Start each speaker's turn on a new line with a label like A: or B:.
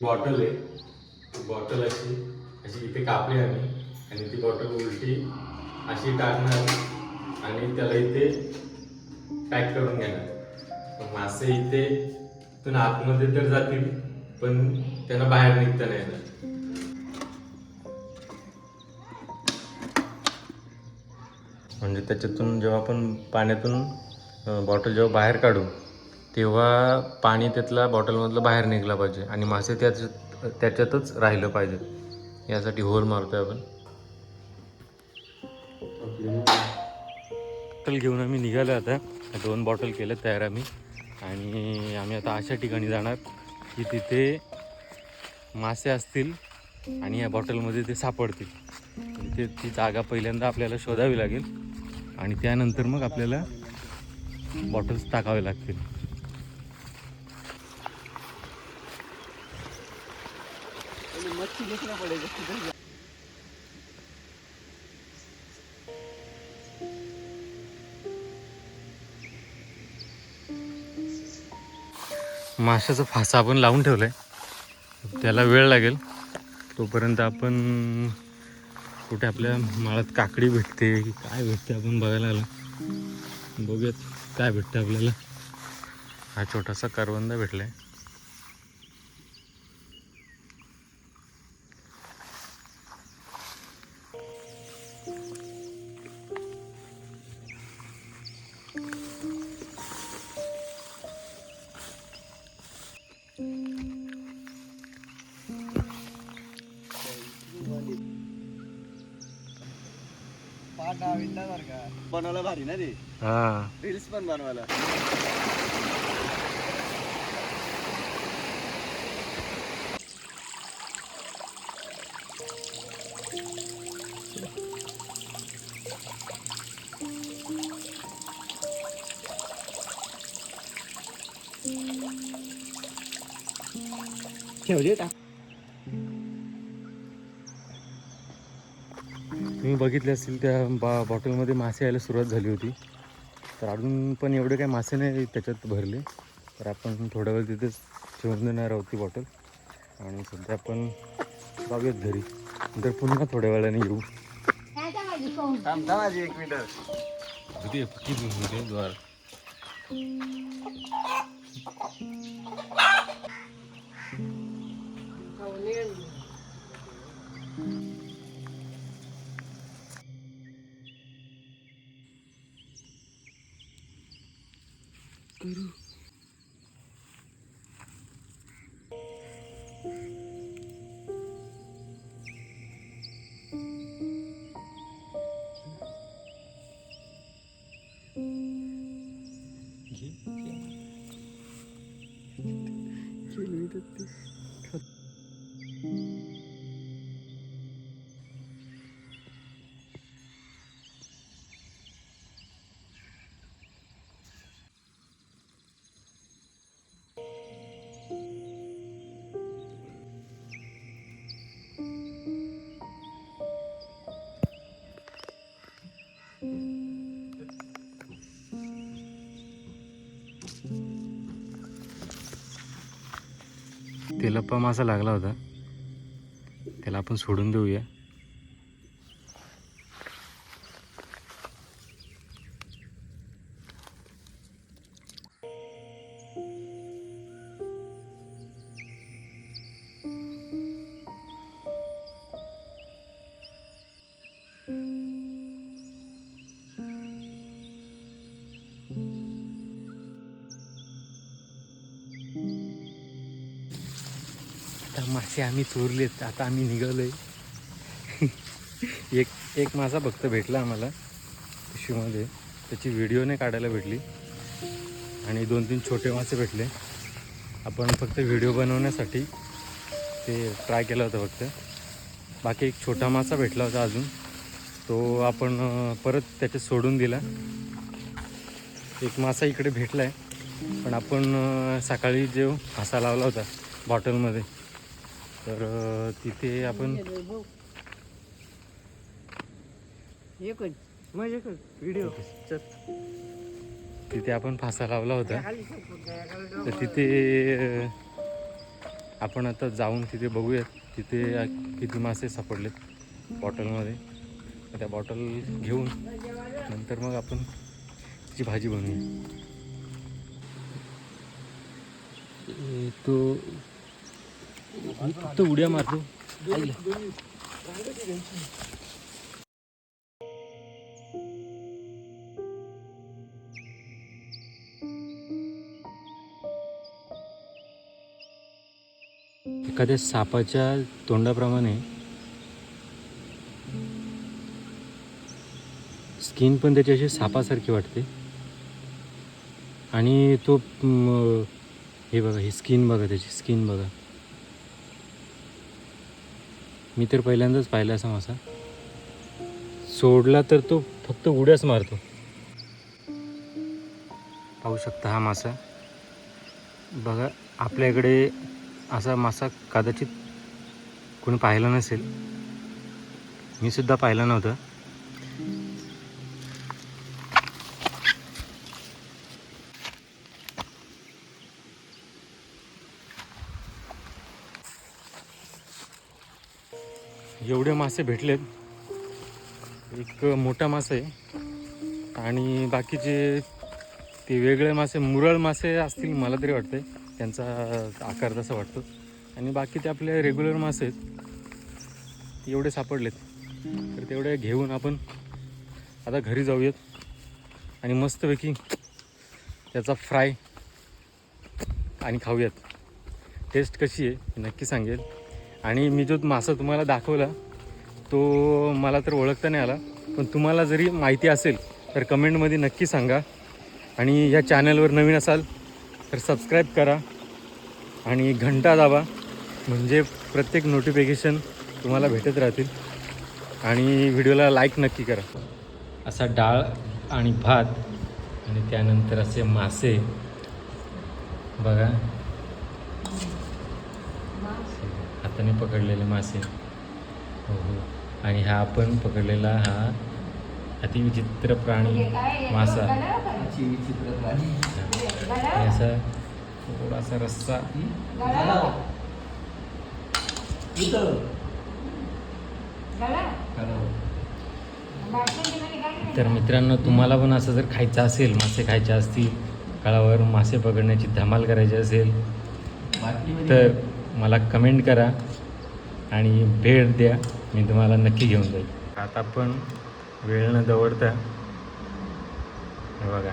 A: Bottle आहे. ती bottle अशी अशी इथे कापली आम्ही. आणि ती बॉटल उलटी अशी टाकणार आणि त्याला इथे पॅक करून घेणार. मासे इथे इथून आतमध्ये तर जातील पण त्यांना बाहेर निघता नाही येणार. म्हणजे त्याच्यातून जेव्हा आपण पाण्यातून बॉटल जेव्हा बाहेर काढू तेव्हा पाणी त्यातला बॉटलमधलं बाहेर निघलं पाहिजे आणि मासे त्याच्यात त्याच्यातच राहिलं पाहिजे. यासाठी होल आहे आपण. बॉटल घेऊन आम्ही निघालो आता. दोन बॉटल केले तयार आम्ही. आणि आम्ही आता अशा ठिकाणी जाणार की तिथे मासे असतील आणि या बॉटलमध्ये ते सापडतील. ते ती जागा पहिल्यांदा आपल्याला शोधावी लागेल. आणि त्यानंतर मग आपल्याला बॉटल्स टाकावे लागतील. माशाचा फासा आपण लावून ठेवलाय. त्याला वेळ लागेल. तोपर्यंत आपण कुठे आपल्या माळात काकडी भेटते की काय भेटते आपण बघायला आलो. बघूयात काय भेटते आपल्याला. हा छोटासा करवंदा भेटलाय
B: बनवायला भारी ना रे
A: हा
B: रील्स पण बनवायला ठेवली का
A: तुम्ही बघितले असतील त्या बा बॉटलमध्ये मासे यायला सुरुवात झाली होती तर अजून पण एवढे काही मासे नाही त्याच्यात भरले तर आपण थोड्या वेळ तिथेच ठेवून देणार आहोत ती बॉटल आणि सध्या आपण जाऊयात घरी नंतर पुन्हा थोड्या वेळाने येऊ
B: थांब थांब माझी एक मिनिट
A: किती किती द्वार तेलप्पा मासा लागला होता. त्याला आपण सोडून देऊया. आता मासे आम्ही चोरलेत आता आम्ही निघालो आहे एक एक मासा फक्त भेटला आम्हाला पिशवीमध्ये. त्याची व्हिडिओ नाही काढायला भेटली. आणि दोन तीन छोटे मासे भेटले. आपण फक्त व्हिडिओ बनवण्यासाठी ते ट्राय केलं होतं फक्त. बाकी एक छोटा मासा भेटला होता अजून. तो आपण परत त्याच्यात सोडून दिला. एक मासा इकडे भेटला आहे पण आपण सकाळी जो फासा लावला होता बॉटलमध्ये तर तिथे आपण तिथे आपण फासा लावला होता. तर तिथे आपण आता जाऊन तिथे बघूयात. तिथे किती मासे सापडलेत बॉटलमध्ये. त्या बॉटल घेऊन नंतर मग आपण तिची भाजी बनवूया. ए, तो फक्त उड्या मारतो. एखाद्या सापाच्या तोंडाप्रमाणे स्किन पण त्याची अशी सापासारखी वाटते. आणि तो हे बघा ही स्किन बघा त्याची स्किन बघा. मी तर पहिल्यांदाच पाहिला असा मासा सोडला तर तो फक्त उड्याच मारतो. पाहू शकता हा मासा. बघा आपल्या इकडे असा मासा कदाचित कोणी पाहिला नसेल. मी सुद्धा पाहिला नव्हता. एवढे मासे भेटलेत. एक मोठा मासा आहे आणि बाकीचे ते वेगळे मासे मुरळ मासे असतील मला तरी वाटते त्यांचा आकार तसा वाटतो. आणि बाकी ते आपले रेग्युलर मासे आहेत. एवढे सापडलेत. तर तेवढे घेऊन आपण आता घरी जाऊयात. आणि मस्तपैकी त्याचा फ्राय आणि खाऊयात. टेस्ट कशी आहे हे नक्की सांगेल. आणि मी जो मासा तुम्हाला दाखवला तो मला तर ओळखता नाही आला. पण तुम्हाला जरी माहिती असेल तर कमेंटमध्ये नक्की सांगा. आणि या चॅनलवर नवीन असाल तर सबस्क्राईब करा आणि घंटा दाबा म्हणजे प्रत्येक नोटिफिकेशन तुम्हाला भेटत राहतील. आणि व्हिडिओला लाईक नक्की करा. असा डाळ आणि भात आणि त्यानंतर असे मासे. बघा. हाताने पकडलेले मासे. हो हो. आणि हा आपण पकडलेला हा अतिविचित्र प्राणी मासा. असा थोडासा रस्सा. तर मित्रांनो तुम्हाला पण असं जर खायचं असेल मासे खायचे असतील काळावर मासे पकडण्याची धमाल करायची असेल तर मला कमेंट करा आणि भेट द्या. मी तुम्हाला नक्की घेऊन जाईल. आता पण वेळ न दवडता हे बघा.